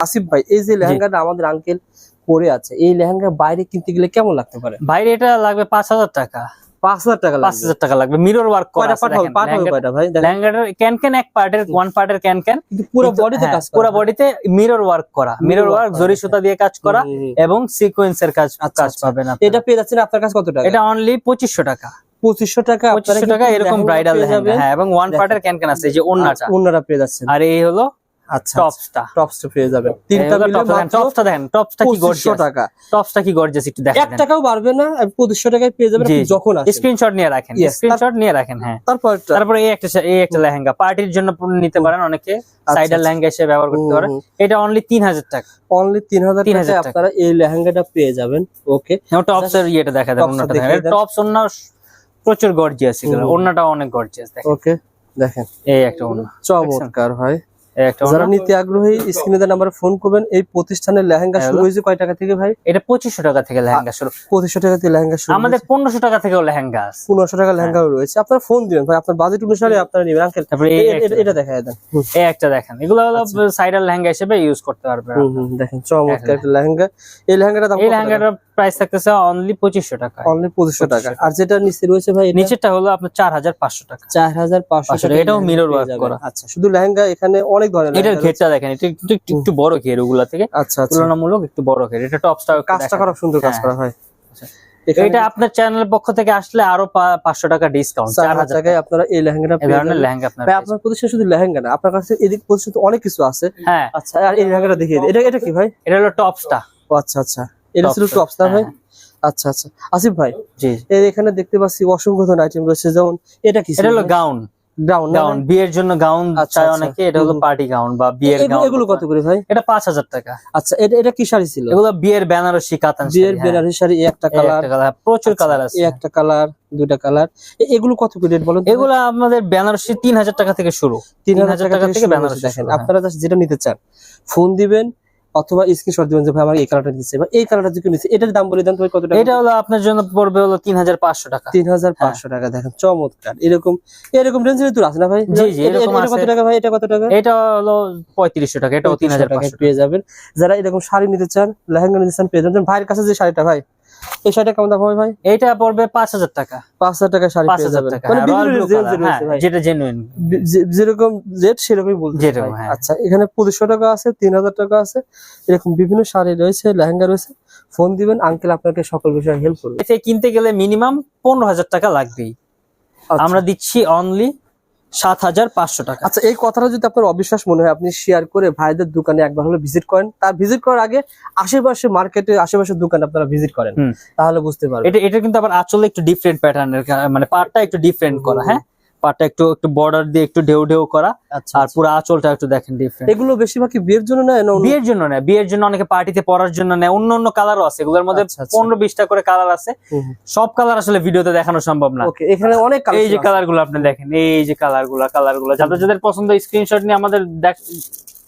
আসিফ ভাই এই যে লেহেঙ্গাটা আমাদের আঙ্কেল পরে আছে এই লেহেঙ্গা বাইরে কিনতে গেলে কেমন লাগতে পারে? বাইরে এটা লাগবে পাঁচ হাজার টাকা। পাঁচ হাজার টাকা পাঁচ হাজার টাকা লাগবে। মিরর ওয়ার্ক করা ভাই? ক্যান ক্যান এক পার্টের ওয়ান পার্টের ক্যান ক্যান পুরো কিন্তু- বডিতে হ্যাঁ, কাজ পুরো বডিতে মিরর ওয়ার্ক করা। মিরর ওয়ার্ক করা, জরি হ্যাঁ। সুতা দিয়ে কাজ করা। এবং সিকোয়েন্সের কাজ আচ্ছা, কাজ আচ্ছা। এটা পেয়ে যাচ্ছেন আপনার কাছে কত টাকা? এটা অনলি পঁচিশশো টাকা। পঁচিশশো টাকা পঁচিশশো টাকা এরকম ব্রাইডাল। হ্যাঁ এবং ওয়ান। পার্টের ক্যান ক্যান আছে যে অন্যরা পেয়ে যাচ্ছেন। আর এই হলো আচ্ছা টপসটা টপসটা পেয়ে যাবেন। তিনটা টপসটা দেখেন টপসটা কি 2500 গর্জিয়াস টাকা। টপসটা কি গর্জিয়াস একটু দেখেন। এক টাকাও বাড়বে না পঁচিশশো টাকায় পেয়ে যাবেন আপনি যখন আসেন। স্ক্রিনশট নিয়ে রাখেন স্ক্রিনশট নিয়ে রাখেন হ্যাঁ। তারপর তারপরে এই একটা এই একটা লেহেঙ্গা পার্টির জন্য নিতে পারেন অনেকে। সাইডার আচ্ছা। লেহেঙ্গা হিসেবে ব্যবহার করতে পারেন। এটা অনলি তিন হাজার টাকা। অনলি তিন হাজার 3000 টাকায় টাকা। আপনারা এই লেহেঙ্গাটা পেয়ে যাবেন। ওকে টপস এর ইয়েটা দেখা দেন Tops ওন্নাটা দেখেন টপস ওন্না প্রচুর গর্জিয়াস এগুলো। হুম। অনেক গর্জিয়াস দেখেন। ওকে দেখেন। এই একটা ওন্না চমৎকার হয় যারা নিতে আগ্রহী স্ক্রিনে দেওয়া নাম্বারে ফোন করবেন। এই প্রতিষ্ঠানের লেহেঙ্গা হ্যাঁ, শুরু হয়েছে কয় টাকা থেকে ভাই? এটা পঁচিশশো টাকা থেকে লেহেঙ্গা শুরু। পঁচিশশো টাকা থেকে লেহেঙ্গা শুরু আমাদের পনেরোশো টাকা থেকেও লেহেঙ্গা পনেরোশো টাকা লেহেঙ্গা রয়েছে। আপনারা ফোন দিবেন ভাই আপনার বাজেট অনুসারে আপনারা নেবেন। আঙ্কেল এই একটা- এটা দেখা দেন। হুম, এই একটা দেখেন। এগুলো হলো আচ্ছা। লেহেঙ্গা হিসেবে ইউজ করতে পারবে হুম, হুম, দেখেন চমৎকার একটা লেহেঙ্গা। এই লেহেঙ্গাটা এই লেহেঙ্গাটার প্রাইস থাকতেছে অনলি পঁচিশশো টাকা অনলি পঁচিশশো টাকা। আর যেটা নিচে রয়েছে ভাই নিচেরটা হলো আপনার চার হাজার পাঁচশো টাকা। চার হাজার পাঁচশো টাকা এটাও work যাবেন। করা। আচ্ছা শুধু লেহেঙ্গা এখানে অনেক ধরনের এটার ঘেরটা দেখেন এটা একটু একটু বড় ঘের ওগুলা থেকে। আচ্ছা আচ্ছা। তুলনামূলক একটু বড় ঘের। এটা টপসটা কাজটা খুব সুন্দর কাজ হ্যাঁ। করা হয়। আচ্ছা। এটা আপনার চ্যানেলের পক্ষ থেকে আসলে আরও পাঁচশো টাকা ডিসকাউন্ট চার হাজার টাকায় আপনারা এই লেহেঙ্গাটা। লেহেঙ্গা আপনার আপনার প্রতিষ্ঠান শুধু লেহেঙ্গা না আপনার কাছে এদিক প্রতিষ্ঠান অনেক কিছু আছে। হ্যাঁ। আচ্ছা আর এই লেহেঙ্গাটা দেখিয়ে এটা এটা কি ভাই? এটা হলো টপসটা। ও আচ্ছা আচ্ছা। এটা ছিল টপস না ভাই? হ্যাঁ। আচ্ছা আচ্ছা। আসিফ ভাই জি। এর এখানে দেখতে পাচ্ছি অসংখ্য ধরনের আইটেম রয়েছে যেমন এটা কি এটা হলো গাউন গাউন গাউন বিয়ের জন্য গাউন আচ্ছা, আচ্ছা। অনেকে এটা হলো পার্টি গাউন বা বিয়ের গাউন এগুলো কত করে ভাই? এটা পাঁচ হাজার টাকা। আচ্ছা এটা এটা কি শাড়ি ছিল? এগুলো বিয়ের বেনারসি কাতান বিয়ের হ্যাঁ। বেনারসি শাড়ি একটা কালার কালার প্রচুর কালার আছে। একটা কালার দুইটা কালার এগুলো কত করে রেট বলুন এগুলো আমাদের বেনারসি তিন হাজার টাকা থেকে শুরু। তিন হাজার টাকা থেকে বেনারসি দেখেন। হ্যাঁ। আপনারা যেটা নিতে চান ফোন দিবেন অথবা স্ক্রিনশট দিবেন যে ভাই আমার এই কালারটা নিচ্ছে বা এই কালারটা যদি নিচ্ছে এটার দাম বলে দেন তো কত টাকা? এটা হলো আপনার জন্য পড়বে হলো তিন হাজার পাঁচশো টাকা। তিন হাজার পাঁচশো টাকা দেখেন চমৎকার। এরকম এরকম রেঞ্জের তো আছে না ভাই? জি, জি, এরকম আছে কত টাকা ভাই? এটা কত টাকা? এটা হলো পঁয়ত্রিশশো টাকা এটাও তিন হাজার 3500 টাকা। পেয়ে যাবেন। যারা এরকম শাড়ি নিতে চান লেহেঙ্গা নিতে চান পেয়ে যাবেন। ভাইয়ের কাছে যে শাড়িটা ভাই? এই শাড়িটা কেমন দাম হবে ভাই? এইটা পড়বে পাঁচ হাজার টাকা। পাঁচ হাজার টাকা শাড়ি পাঁচ হাজার টাকা। হ্যাঁ, হ্যাঁ, যেটা জেনুইন যেরকম জেট সেরকমই বলতে যেরকম, হয়। আচ্ছা এখানে পঁচিশশো টাকা আছে তিন হাজার টাকা আছে। এরকম বিভিন্ন শাড়ি রয়েছে লেহেঙ্গা রয়েছে। ফোন দিবেন আঙ্কেল আপনাকে সকল বিষয়ে হেল্প করবে। এতে কিনতে গেলে মিনিমাম পনেরো হাজার টাকা লাগবেই। আচ্ছা। আমরা দিচ্ছি অনলি সাত হাজার পাঁচশো টাকা। আচ্ছা এই কথাটা যদি আপনার অবিশ্বাস মনে হয় আপনি শেয়ার করে ভাইদের দোকানে একবার হলে ভিজিট করেন। তার ভিজিট করার আগে আশেপাশে মার্কেটে আশেপাশের দোকানে আপনারা ভিজিট করেন। তাহলে বুঝতে পারবেন। এটা এটা কিন্তু আবার আচলে একটু ডিফারেন্ট প্যাটার্নের মানে পার্টটা একটু ডিফারেন্ট করা হ্যাঁ? পার্টটা একটু একটু বর্ডার দিয়ে একটু ঢেউ ঢেউ করা আচ্ছা আর পুরো আঁচলটা একটু দেখেন ডিফারেন্ট এগুলো বেশিরভাগ বিয়ের জন্য নেয় না বিয়ের জন্য নেয় বিয়ের জন্য অনেকে পার্টিতে পরার জন্য নেয় অন্য অন্য কালারও আছে এগুলোর মধ্যে আচ্ছা, আচ্ছা। পনেরো বিশটা করে কালার আছে। সব কালার আসলে ভিডিওতে দেখানো সম্ভব না। এখানে অনেক এই যে কালারগুলো আপনি দেখেন এই যে কালারগুলো কালারগুলো যাদের যাদের পছন্দ স্ক্রিনশট নিয়ে আমাদের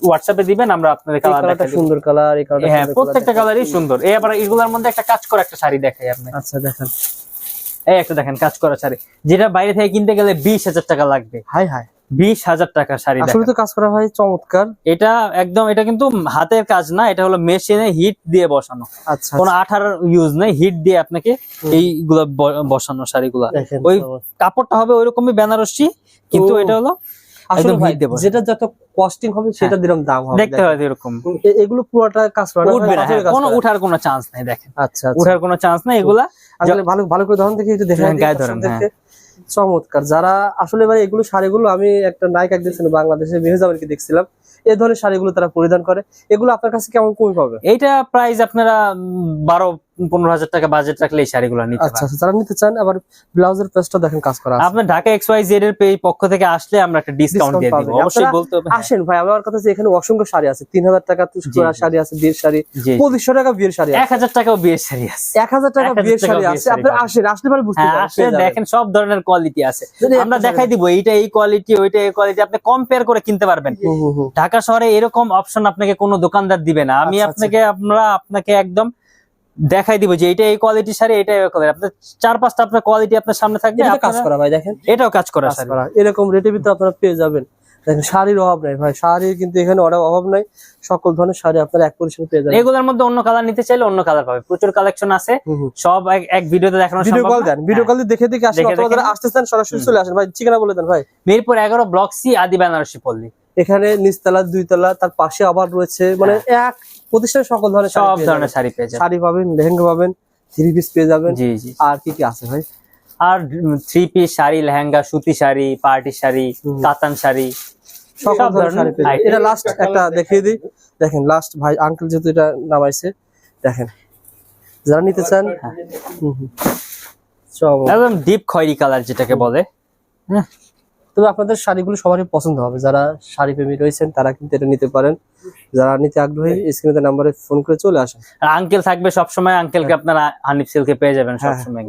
হোয়াটসঅ্যাপে দিবেন আমরা আপনাদের কালার দেখাই সুন্দর কালার এই কালারটা হ্যাঁ প্রত্যেকটা কালারই সুন্দর। এই আবার এগুলোর মধ্যে একটা কাজ করা একটা শাড়ি দেখাই আপনি আচ্ছা দেখেন। এই একটা দেখেন কাজ করা শাড়ি। যেটা বাইরে থেকে কিনতে গেলে বিশ হাজার টাকা লাগবে। হাই হাই বিশ হাজার টাকা শাড়ি আসলে তো কাজ করা হয় চমৎকার। এটা একদম এটা কিন্তু হাতের কাজ না এটা হলো মেশিনে হিট দিয়ে বসানো। আচ্ছা কোনো আঠার ইউজ নেই হিট দিয়ে আপনাকে এইগুলো বসানো শাড়িগুলো। ওই কাপড়টা হবে ওইরকমই বেনারসি কিন্তু এটা হলো আসলে ভাই। যেটা যত কস্টিং হবে সেটা দিরকম দাম হবে দেখতে হয় এরকম। এগুলো পুরোটা কাজ উঠবে না হ্যাঁ, কোনো। উঠার কোনো চান্স নেই দেখেন। আচ্ছা আচ্ছা। উঠার কোনো চান্স নেই এগুলা। আসলে ভালো ভালো করে ধরন দেখি একটু দেখে হ্যাঁ, গায়ে ধরেন, চমৎকার। যারা আসলে ভাই এগুলো শাড়িগুলো আমি একটা নায়ক নায়িকা দেখছিলাম বাংলাদেশে মেহজাবানকে দেখছিলাম। এই ধরনের শাড়িগুলো তারা পরিধান করে। এগুলো আপনার কাছে কেমন কমে পাবে? এইটা প্রাইস আপনারা বারো পনেরো হাজার টাকা বাজেট রাখলে এই শাড়িগুলো নিতে আচ্ছা আচ্ছা যারা নিতে চান আবার ব্লাউজের দেখেন কাজ করা আপনার ঢাকা এক্স ওয়াই জেড এর পক্ষ থেকে আসলে আমরা একটা ডিসকাউন্ট দিয়ে দিব। অবশ্যই বলতে হবে হ্যাঁ, আসেন ভাই আমার কথা এখানে অসংখ্য শাড়ি আছে তিন হাজার টাকা। শাড়ি আছে বিয়ের শাড়ি টাকা বিয়ের শাড়ি টাকাও বিয়ের শাড়ি আছে। এক হাজার টাকা বিয়ের শাড়ি আছে। আপনি পাবেন। আসেন আসলে পারে বুঝতে হ্যাঁ পারবেন, দেখেন সব ধরনের কোয়ালিটি আছে। আমরা দেখাই দিব এইটা এই কোয়ালিটি ওইটা এই কোয়ালিটি আপনি কম্পেয়ার করে কিনতে পারবেন। ঢাকা শহরে এরকম অপশন আপনাকে কোনো দোকানদার দিবে না। আমি আচ্ছা, আপনাকে আমরা আপনাকে একদম দেখাই দিব যে এটা এই কোয়ালিটি শাড়ি এটা এই কোয়ালিটি আপনার চার পাঁচটা আপনার কোয়ালিটি আপনার সামনে থাকবে এটা কাজ করা ভাই দেখেন। এটাও কাজ করা শাড়ি। এরকম রেটের ভিতরে আপনারা পেয়ে যাবেন। দেখেন শাড়ির অভাব নাই ভাই। শাড়ির কিন্তু এখানে অভাব নাই। সকল ধরনের শাড়ি আপনারা এক পরিশ্রম পেয়ে যাবেন। এগুলোর মধ্যে অন্য কালার নিতে চাইলে অন্য কালার পাবে প্রচুর কালেকশন আছে। সব এক- এক ভিডিওতে দেখানো ভিডিও কল দেন। ভিডিও হ্যাঁ। কল দেখে দেখে আসেন। অথবা যারা আসতেছেন সরাসরি চলে আসেন। ভাই ঠিকানা বলে দেন ভাই। মিরপুর এগারো ব্লক সি আদি বেনারসি পল্লী। এখানে নিচতলা দুইতলা তার পাশে আবার রয়েছে। মানে এক প্রতিষ্ঠান সকল ধরনের। সব ধরনের শাড়ি পেয়ে যাবেন। শাড়ি পাবেন লেহেঙ্গা পাবেন থ্রি পিস পেয়ে যাবেন। জি জি। আর কি কি আছে ভাই? আর থ্রি পিস শাড়ি লেহেঙ্গা সুতি শাড়ি পার্টি শাড়ি কাতান শাড়ি সকল ধরনের শাড়ি পেয়ে এটা লাস্ট একটা দেখিয়ে দিই। দেখেন লাস্ট ভাই আঙ্কেল যেহেতু এটা নামাইছে দেখেন। যারা নিতে চান হ্যাঁ। একদম ডিপ খয়েরি কালার যেটাকে বলে। হ্যাঁ। তবে আপনাদের শাড়িগুলো সবারই পছন্দ হবে। যারা শাড়ি প্রেমী রয়েছেন তারা কিন্তু এটা নিতে পারেন। যারা নিতে আগ্রহী স্ক্রিনে নাম্বারে ফোন করে চলে আসেন। আঙ্কেল থাকবে সবসময় আঙ্কেলকে আপনারা হানিফ সিল্কে পেয়ে যাবেন হ্যাঁ। সবসময়।